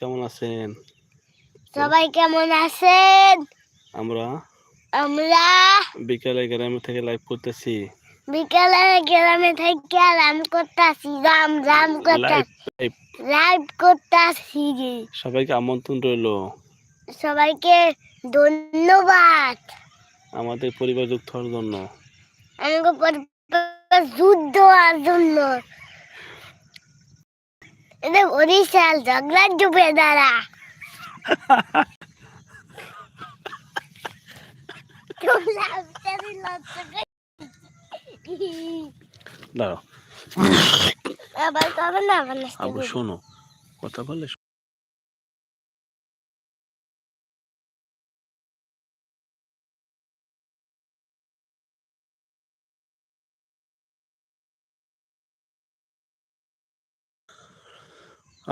কেমন আছেন? সবাই কেমন আছেন? আমরা আমরা বিকালে গ্রামে থেকে লাইভ করতেছি। বিকেলে গ্রামে থেকে রাম করতেছি রাম রাম লাইভ করতে লাইভ করতেছি। সবাইকে আমন্ত্রণ রইল। সবাইকে ধন্যবাদ। আমাদের পরিবার যুক্ত হওয়ার জন্য। আমাকে পরিবার যুদ্ধ হওয়ার জন্য। এটা বরিশাল ঝগড়া ডুবে দাঁড়া দাঁড়াও আবার কবে না আবার নাচতে আবু করবি? শোনো কথা বললে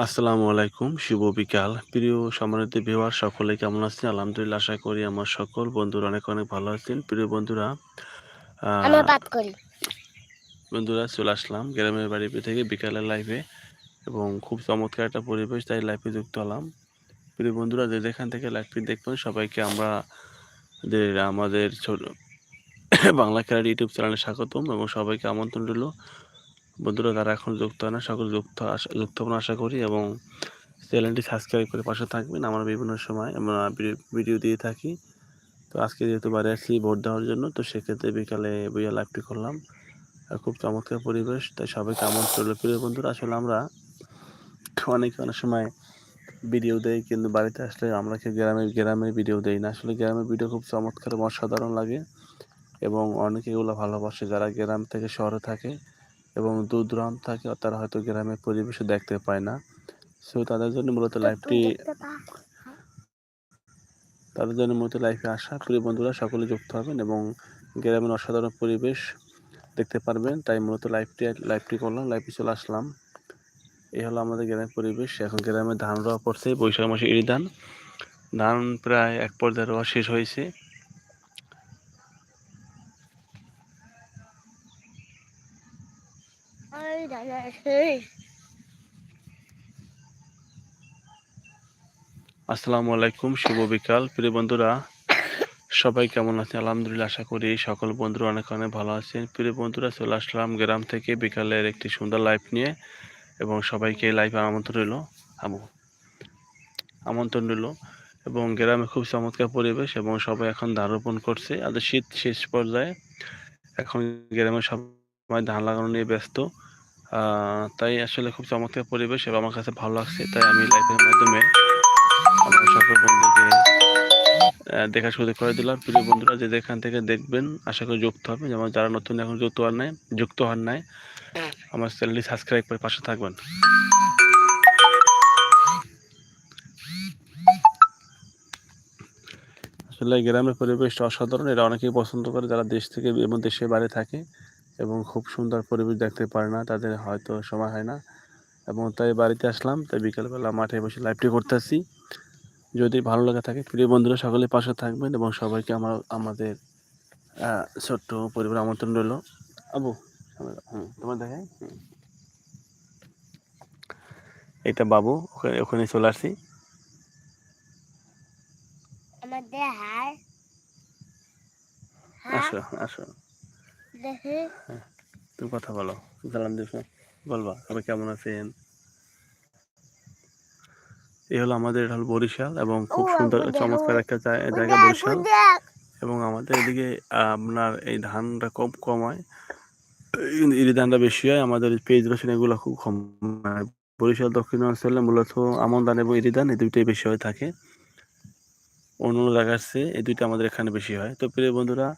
আসসালামু আলাইকুম শুভ বিকাল। প্রিয় সম্মানিত বিহার সকলে কেমন আছেন? আলহামদুলিল্লাহ আশা করি আমার সকল বন্ধুরা অনেক অনেক ভালো আছেন। প্রিয় বন্ধুরা বন্ধুরা চলে আসলাম গ্রামের বাড়ি থেকে বিকালের লাইভে এবং খুব চমৎকার একটা পরিবেশ তাই লাইভে যুক্ত হলাম। প্রিয় বন্ধুরা যে যেখান থেকে লাইভটি দেখবেন সবাইকে আমরা আমাদের ছোট বাংলা খেলার ইউটিউব চ্যানেলে স্বাগতম এবং সবাইকে আমন্ত্রণ রইল। বন্ধুরা, যারা এখন যুক্ত হয় না, সকল যুক্ত যুক্ত হবেন আশা করি এবং চ্যানেলটি সাবস্ক্রাইব করে পাশে থাকবেন। আমরা বিভিন্ন সময় আমরা ভিডিও- দিয়ে থাকি। তো আজকে যেহেতু বাড়ি আসছি ভোট দেওয়ার জন্য, তো সেক্ষেত্রে বিকালে বইয়া লাইভটি করলাম। আর খুব চমৎকার পরিবেশ, তাই সবাইকে আমন্ত্রণ প্রিয় বন্ধুরা, আসলে আমরা অনেক অনেক সময় ভিডিও দেই, কিন্তু বাড়িতে আসলে আমরা কি গ্রামে গ্রামের ভিডিও দেই না। আসলে গ্রামের ভিডিও খুব চমৎকার এবং অসাধারণ লাগে এবং অনেকে এগুলো ভালোবাসে। যারা গ্রাম থেকে শহরে থাকে এবং দূর দূরান্ত থাকে তারা হয়তো গ্রামের পরিবেশ দেখতে পায় না। সো তাদের জন্য মূলত লাইভটি তাদের জন্য মূলত লাইফে আসা প্রিয় বন্ধুরা সকলে যুক্ত হবেন এবং গ্রামের অসাধারণ পরিবেশ দেখতে পারবেন। তাই মূলত লাইভটি লাইভটি করলাম লাইভে চলে আসলাম। এই হলো আমাদের গ্রামের পরিবেশ। এখন গ্রামে ধান রোয়া পড়ছে বৈশাখ মাসে ইরি ধান ধান প্রায় এক পর্যায়ে রোয়া শেষ হয়েছে। ওই দাদা, সেই। আসসালামু আলাইকুম শুভ বিকাল। প্রিয় বন্ধুরা সবাই কেমন আছেন? আলহামদুলিল্লাহ আশা করি সকল বন্ধুরা অনেক অনেক ভালো আছেন। প্রিয় বন্ধুরা চলে আসলাম গ্রাম থেকে বিকালের একটি সুন্দর লাইভ নিয়ে এবং সবাইকে লাইভ আমন্ত্রণ রইল। আমু আমন্ত্রণ রইল এবং গ্রামে খুব চমৎকার পরিবেশ এবং সবাই এখন ধান করছে। আর শীত শেষ পর্যায়ে। এখন গ্রামে সবাই ধান লাগানো নিয়ে ব্যস্ত। তাই আসলে খুব চমৎকার পরিবেশ এবং আমার কাছে ভালো লাগছে। তাই আমি লাইভের মাধ্যমে আমার সকল বন্ধুকে দেখার সুযোগ করে দিলাম। প্রিয় বন্ধুরা, যে যেখান থেকে দেখবেন, আশা করি যুক্ত হবে। যেমন যারা নতুন এখন যুক্ত হওয়ার নাই, যুক্ত হন নাই, আমার চ্যানেলটি সাবস্ক্রাইব করে পাশে থাকবেন। আসলে গ্রামের পরিবেশটা অসাধারণ। এটা অনেকেই পছন্দ করে, যারা দেশ থেকে এবং দেশের বাইরে থাকে। এবং খুব সুন্দর পরিবেশ দেখতে পারে না তাদের হয়তো সময় হয় না। এবং তাই বাড়িতে আসলাম তাই বিকালবেলা মাঠে বসে লাইভটি করতেছি। যদি ভালো লাগে থাকে প্রিয় বন্ধুরা সকলে পাশে থাকবেন এবং সবাইকে আমার আমাদের ছোট্ট পরিবার আমন্ত্রণ রইল। আবু হুম, তোমার দেখাই। হুম। এটা বাবু ওখানে ওখানে চলে আসছি। আসো আসো। দেখে তুমি কথা বলো। সালাম দিস বলবা সবাই কেমন আছেন? এই হলো আমাদের এটা হলো বরিশাল এবং খুব সুন্দর চমৎকার একটা জায়গা বরিশাল। এবং আমাদের এদিকে আপনার এই ধানটা কম কম হয়। ধানটা বেশি হয় আমাদের পেঁয়াজ রসুন এগুলো খুব কম হয়। বরিশাল দক্ষিণ অঞ্চলে মূলত আমন ধান এবং ইরি ধান এই দুইটাই বেশি হয়ে থাকে। অন্য অন্য জায়গার চেয়ে এই দুইটা আমাদের এখানে বেশি হয়। তো প্রিয় বন্ধুরা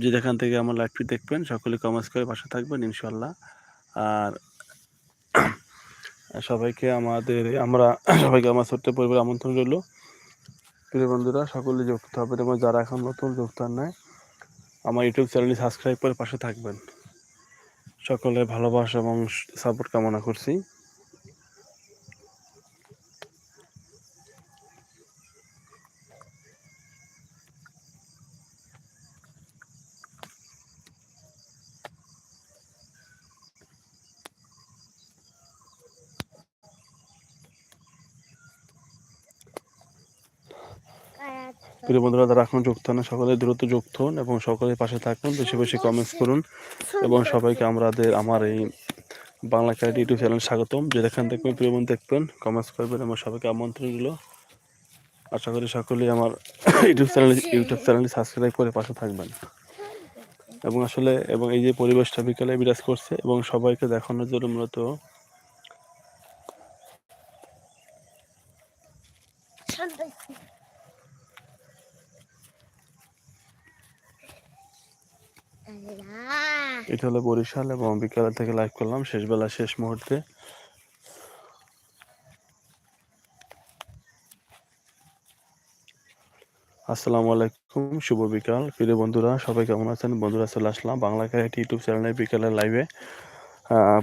যে যেখান থেকে আমার লাইভটি দেখবেন, সকলে কমেন্টস করে পাশে থাকবেন ইনশাল্লাহ আর সবাইকে আমাদের, আমরা সবাইকে আমার ছোট্ট পরিবার আমন্ত্রণ রইল। প্রিয় বন্ধুরা, সকলে যুক্ত হবেন এবং যারা এখন নতুন হন নাই, আমার ইউটিউব চ্যানেলটি সাবস্ক্রাইব করে পাশে থাকবেন। সকলে ভালোবাসা এবং সাপোর্ট কামনা করছি। প্রিয় বন্ধুরা, যারা এখন যুক্ত হন সকলে দ্রুত যুক্ত হন এবং সকলের পাশে থাকুন। বেশি বেশি কমেন্টস করুন এবং সবাইকে আমাদের, আমার এই বাংলা ক্যারেট ইউটিউব চ্যানেল স্বাগতম। যেখান দেখবেন প্রিয় বন্ধু দেখবেন কমেন্টস করবেন এবং সবাইকে আমন্ত্রণ দিল আশা করি সকলেই আমার ইউটিউব চ্যানেল ইউটিউব চ্যানেলটি সাবস্ক্রাইব করে পাশে থাকবেন। এবং আসলে, এবং এই যে পরিবেশটা বিকালে বিরাজ করছে এবং সবাইকে দেখানোর জন্য মূলত এটা হলো বরিশাল এবং বিকাল থেকে লাইভ করলাম। শেষ বেলা শেষ মুহূর্তে। আসসালামু আলাইকুম, শুভ বিকাল। প্রিয় বন্ধুরা, সবাই কেমন আছেন? বন্ধুরা, চলে আসলাম বাংলা ক্যারেট ইউটিউব চ্যানেলে বিকালের লাইভে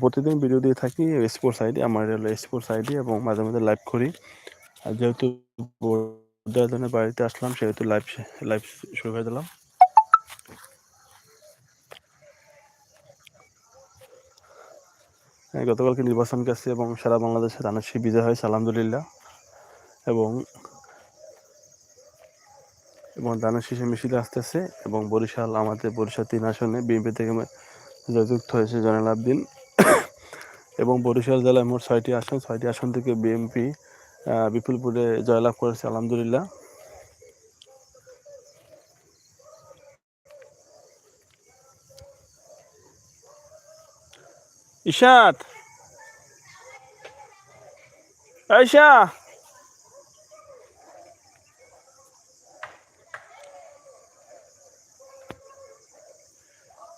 প্রতিদিন ভিডিও দিয়ে থাকি স্পোর্টস আইডি আমার হলো স্পোর্টস আইডি এবং মাঝে মাঝে লাইভ করি। আর যেহেতু বাড়িতে আসলাম, সেহেতু লাইভ লাইভ শুরু করে দিলাম। গতকালকে নির্বাচন গেছে এবং সারা বাংলাদেশে রানাসি বিজয় হয়েছে, আলহামদুলিল্লাহ। এবং এবং দানের শীষে মিছিলে আসতেছে এবং বরিশাল, আমাদের বরিশাল তিন আসনে বিএনপি থেকে জয়যুক্ত হয়েছে জয়নাল আবদিন। এবং বরিশাল জেলায় মোট ছয়টি আসন ছয়টি আসন থেকে বিএনপি বিপুলপুরে জয়লাভ করেছে, আলহামদুলিল্লাহ। ঈশাত। আয়শা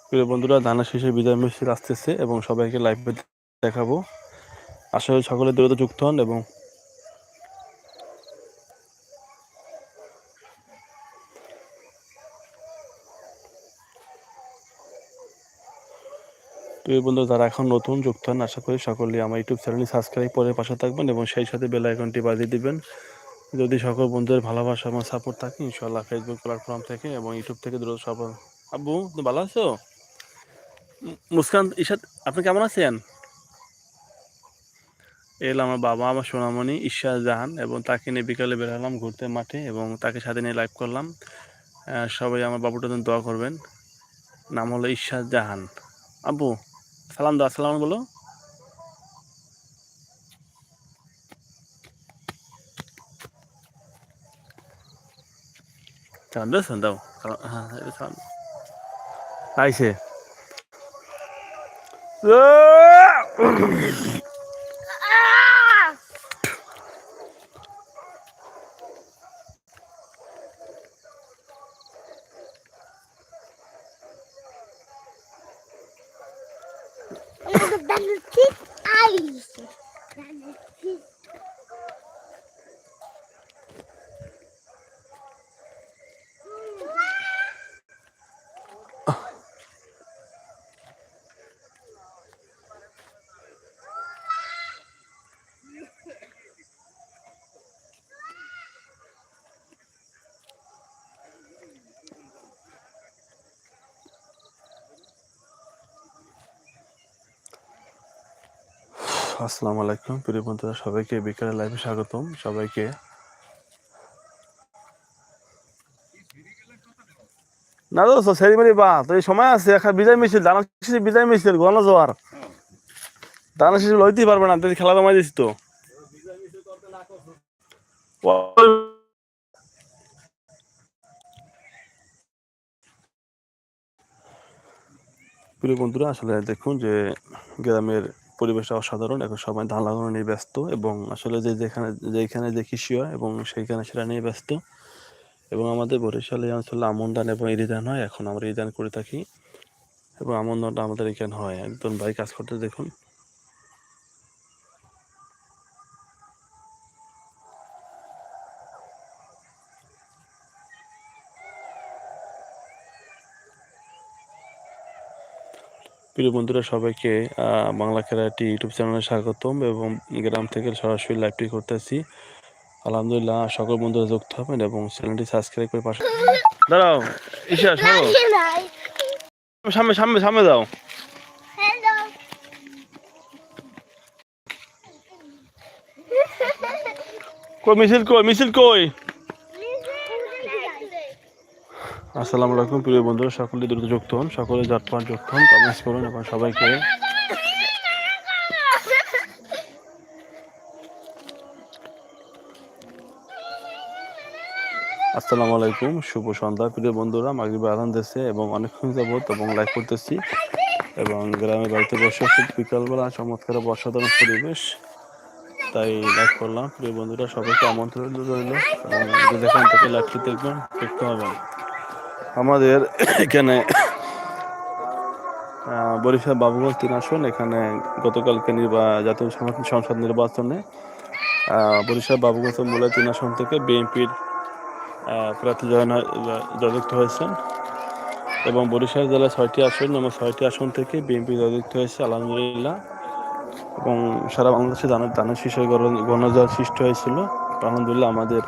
প্রিয় বন্ধুরা ধানা শেষে বিদায় মিছিল আসতেছে এবং সবাইকে লাইভে দেখাবো। আসলে সকলে দ্রুত যুক্ত হন এবং প্রিয় বন্ধু, যারা এখন নতুন, যুক্ত হন, আশা করি সকলেই আমার ইউটিউব চ্যানেলটি সাবস্ক্রাইব করে পাশে থাকবেন এবং সেই সাথে বেল আইকনটি বাজিয়ে দিবেন। যদি সকল বন্ধুদের ভালোবাসা আমার সাপোর্ট থাকে ইনশাল্লাহ ফেসবুক প্ল্যাটফর্ম থেকে এবং ইউটিউব থেকে দ্রুত সব আব্বু, তুমি ভালো আছো? মুস্কান ঈশাদ আপনি কেমন আছেন? এল আমার বাবা, আমার সোনামণি ঈশা জাহান এবং তাকে নিয়ে বিকালে বেরোলাম ঘুরতে মাঠে এবং তাকে সাথে নিয়ে লাইভ করলাম। সবাই আমার জন্য দোয়া করবেন। নাম হলো ঈশা জাহান। আব্বু সালাম দাও সালাম বলো। সালাম দাও সালাম দাও। হ্যাঁ সালাম আইসে। আসসালামু আলাইকুম, প্রিয় বন্ধুরা, সবাইকে বিকালে লাইভে স্বাগতম। সবাইকে না দোস্ত সেরিমারি বা তো এই সময় আছে একটা বিজয় মিছিল, দানা শিশু বিজয় মিছিল গণ জোয়ার। দানা শিশু লইতেই পারবে না তুই খেলা জমাই দিস তো। প্রিয় বন্ধুরা, আসলে দেখুন যে গ্রামের পরিবেশটা অসাধারণ, এখন সবাই ধান লাগানো নিয়ে ব্যস্ত এবং আসলে যে যেখানে যেখানে যে কৃষি হয় এবং সেইখানে সেটা নিয়ে ব্যস্ত এবং আমাদের বরিশালে অঞ্চলে আমন ধান এবং ইরি ধান হয়, এখন আমরা ইরি ধান করে থাকি এবং আমন ধানটা আমাদের এখানে হয়। একজন ভাই, কাজ করতে দেখুন। প্রিয় বন্ধুরা, সবাইকে বাংলা খেলাটি ইউটিউব চ্যানেলে স্বাগতম এবং গ্রাম থেকে সরাসরি লাইভটি করতেছি। আলহামদুলিল্লাহ, সকল বন্ধুরা যুক্ত হবেন এবং চ্যানেলটি সাবস্ক্রাইব করে পাশে দাঁড়াও ঈশা সামনে সামনে সামনে দাও. কই, মিছিল কই মিছিল কই? আসসালামু আলাইকুম, প্রিয় বন্ধুরা, সকলে দ্রুত যুক্ত হন, সকলে জটপাট যুক্ত হন, কমেন্টস করুন এবং সবাইকে আসসালামু আলাইকুম, শুভ সন্ধ্যা, প্রিয় বন্ধুরা মাগরিবে আদান দিচ্ছে এবং অনেকক্ষণ যাবত এবং লাইভ করতেছি এবং গ্রামের বাড়িতে বসে খুব বিকালবেলা চমৎকার বর্ষাদান পরিবেশ। তাই লাইভ করলাম, প্রিয় বন্ধুরা, সবাইকে আমন্ত্রণ রইল। এবং যেখান থেকে লাইভটি দেখবেন দেখতে হবেন আমাদের এখানে বরিশাল বাবুগঞ্জ তিন আসন, এখানে গতকালকে নির্বা, জাতীয় সংসদ- নির্বাচনে বরিশাল বাবুগঞ্জ মূলা তিন আসন থেকে বিএনপির প্রার্থী জয়যুক্ত হয়েছেন এবং বরিশাল জেলায় ছয়টি আসন এবং ছয়টি আসন থেকে বিএনপি জয়যুক্ত হয়েছে, আলহামদুলিল্লাহ। এবং সারা বাংলাদেশে দানের দানের শীর্ষে গণজয় সৃষ্টি হয়েছিল। আলহামদুলিল্লাহ আমাদের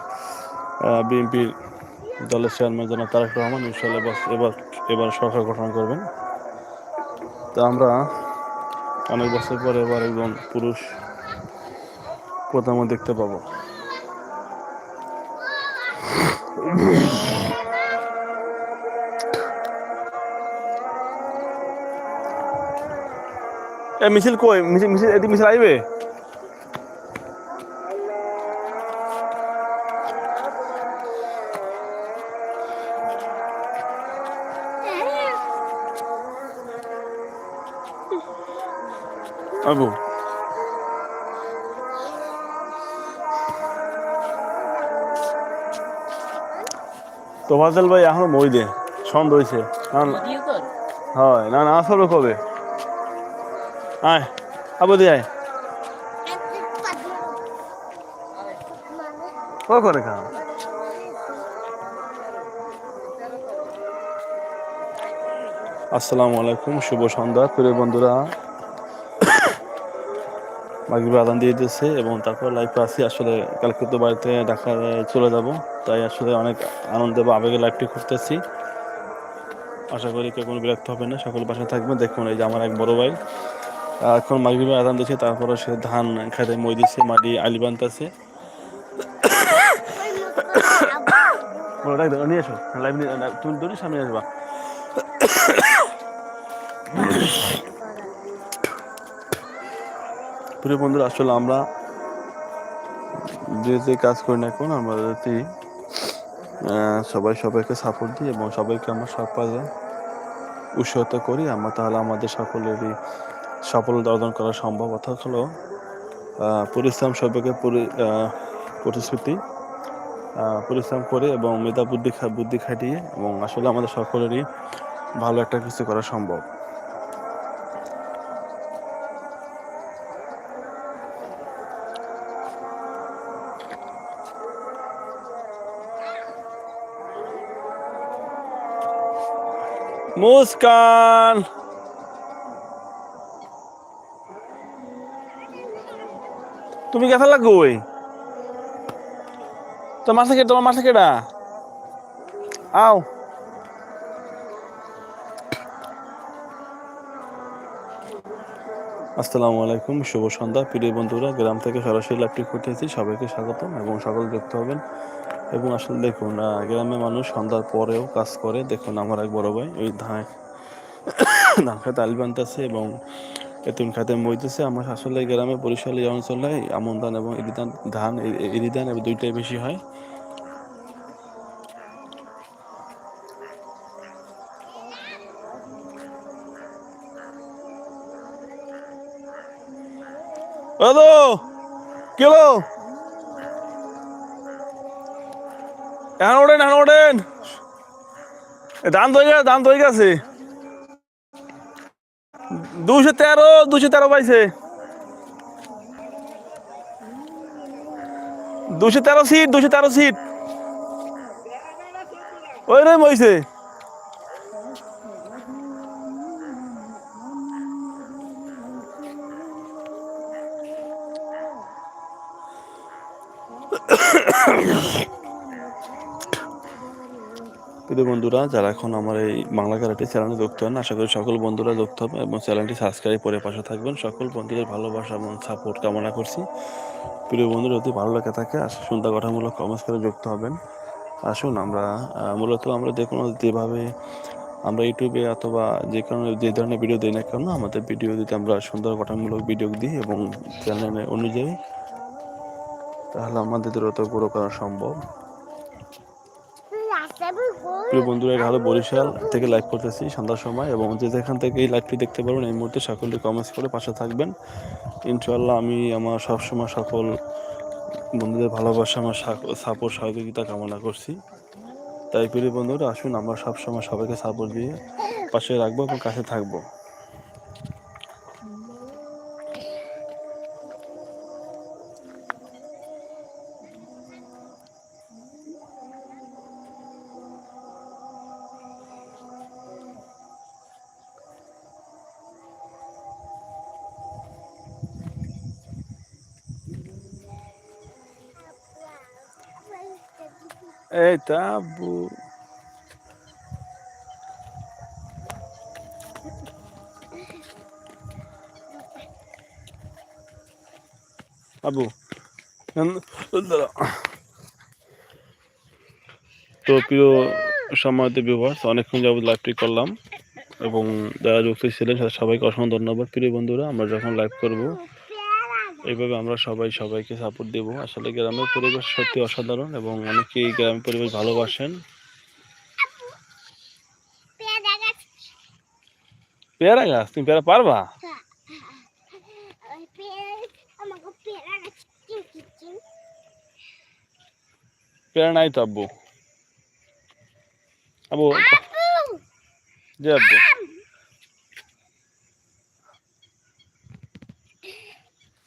বিএনপির দলের চেয়ারম্যান জনাব তারেক রহমান ইনশাল্লাহ এবার এবার সরকার গঠন করবেন। তা আমরা অনেক বছর পরে এবার একজন পুরুষ প্রধানমন্ত্রী দেখতে পাবো। এ মিছিল কই? মিছিল মিছিল এদিকে মিছিল আইবে? তো ফাজল ভাই এখনও মই দে সন্দ হয়েছে হয় না না আসবে কবে? আয় আবু দি আয়। ও করে খা। আসসালামু আলাইকুম শুভ সন্ধ্যা। প্রিয় বন্ধুরা মাগরিবে আদান দিয়ে দিয়েছে এবং তারপর লাইভে আসি আসলে কালকে তো বাড়িতে ঢাকা চলে যাব, তাই আসলে অনেক আনন্দে বা আবেগে লাইভটি করতেছি। আশা করি কেউ কোনো বিরক্ত হবে না, সকল বাসায় থাকবেন। দেখুন, এই যে আমার এক বড় ভাই এখন মাগরিবে আদান দিয়েছে, তারপরে সে ধান খেতে মই দিচ্ছে মাটি আলি বানতেছে। নিয়ে লাইভ তুমি দূরে সামনে আসবা। প্রিয় বন্ধুরা, আসলে আমরা যে যে কাজ করি না এখন আমরা যদি সবাই সবাইকে সাপোর্ট দিই এবং সবাইকে আমরা সব কাজে উৎসাহিত করি, আমরা তাহলে আমাদের সকলেরই সফলতা অর্জন করা সম্ভব। অর্থাৎ হলো পরিশ্রম সবাইকে পরি- প্রতিশ্রুতি পরিশ্রম করে এবং মেধা বুদ্ধি বুদ্ধি খাটিয়ে এবং আসলে আমাদের সকলেরই ভালো একটা কিছু করা সম্ভব। মুস্কান তুমি কেথা লাগো ওই? তো মাসে কে তোমার মাসে কেডা আও। আসসালামু আলাইকুম, শুভ সন্ধ্যা। প্রিয় বন্ধুরা, গ্রাম থেকে সরাসরি লাইভটি করতেছি সবাইকে স্বাগতম এবং সকল দেখতে হবেন। এবং আসলে দেখুন গ্রামে মানুষ সন্ধ্যার পরেও কাজ করে। দেখুন, আমার এক বড় ভাই ওই ধান ধান খাতে আলি বানতেছে এবং এতিম খাতে মইতেছে। আমার আসলে গ্রামে বরিশাল এই অঞ্চলে আমন ধান এবং ইরি ধান ধান এ- এ- এবং দুইটাই বেশি হয়। হ্যালো কেলো এখন ওঠেন এখন ওঠেন। এ ধান ধরে গেছে ধান ধরে গেছে। দুশো তেরো দুশো তেরো পাইছে। দুশো তেরো সিট দুশো তেরো সিট। ওই রে মইছে। প্রিয় বন্ধুরা, যারা এখন আমার এই বাংলা ক্যারাটে চ্যানেলে যুক্ত হন, আশা করি সকল বন্ধুরা যুক্ত হবে এবং চ্যানেলটি সাবস্ক্রাইব করে পাশে থাকবেন। সকল বন্ধুদের ভালোবাসা এবং সাপোর্ট কামনা করছি। প্রিয় বন্ধুরা, যদি ভালো লাগে থাকে, আর সুন্দর কথামূলক কমেন্টস করে যুক্ত হবেন, আসুন আমরা মূলত আমরা যে কোনো যেভাবে আমরা ইউটিউবে অথবা যে কোনো যে ধরনের ভিডিও দিই না কেন, আমাদের ভিডিও যদি আমরা সুন্দর গঠনমূলক ভিডিও দিই এবং চ্যানেল অনুযায়ী, তাহলে আমাদের দ্রুত গ্রো করা সম্ভব। প্রিয় বন্ধুরা এটা হলো বরিশাল থেকে লাইভ করতেছি সন্ধ্যার সময় এবং যে যেখান থেকে এই লাইভটি দেখতে পারবেন, এই মুহূর্তে সকলটি কমেন্টস করে পাশে থাকবেন। ইনশাল্লাহ আমি আমার সবসময় সকল বন্ধুদের ভালোবাসা, আমার সাপোর্ট সহযোগিতা কামনা করছি। তাই প্রিয় বন্ধুরা, আসুন আমরা সবসময় সবাইকে সাপোর্ট দিয়ে পাশে রাখব এবং কাছে থাকব। আবু দাঁড়াও। তো প্রিয় সম্মানিত ভিউয়ার্স অনেকক্ষণ যাবত লাইভটি করলাম এবং যারা যুক্ত ছিলেন সবাইকে অসংখ্য ধন্যবাদ প্রিয় বন্ধুরা, আমরা যখন লাইভ করব এইভাবে আমরা সবাই সবাইকে সাপোর্ট দেব। আসলে গ্রামের পরিবেশ সত্যি অসাধারণ এবং অনেকেই গ্রামের পরিবেশ ভালোবাসেন। পেয়ারা গাছ। তুমি পেয়ারা পারবা? পেয়ারা নাই তো আব্বু। আব্বু যে আব্বু চলো আব্বু মুখ করে মারে আব্বু কই হেতো মার করে কি মার হেতো মার করে কি উঠালে আব্বু তুমি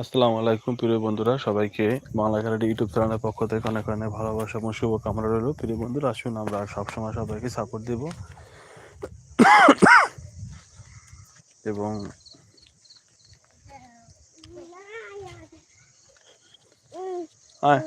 আসসালামু আলাইকুম প্রিয় বন্ধুরা, সবাইকে বাংলা খেলাটি ইউটিউব চ্যানেলের পক্ষ থেকে অনেক অনেক ভালোবাসা এবং শুভকামনা রইল। প্রিয় বন্ধুরা, আসুন আমরা সবসময় সবাইকে সাপোর্ট দেব। এবং আয়।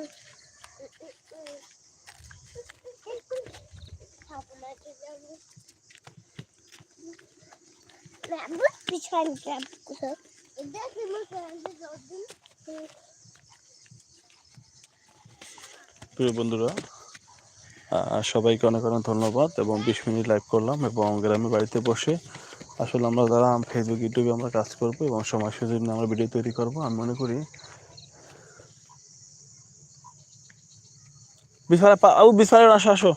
প্রিয় বন্ধুরা সবাইকে অনেক অনেক ধন্যবাদ এবং বিশ মিনিট লাইভ করলাম এবং গ্রামে বাড়িতে বসে আসলে আমরা যারা ফেসবুক ইউটিউবে আমরা কাজ করব এবং সমাজ সুযোগ নিয়ে আমরা ভিডিও তৈরি করব, আমি মনে করি ও বিছানায় আসো আসো।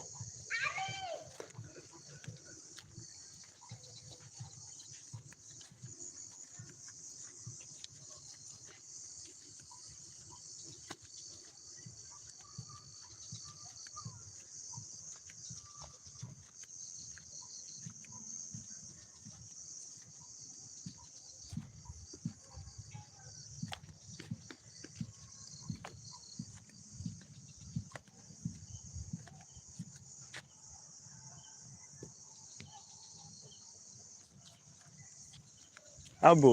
আবু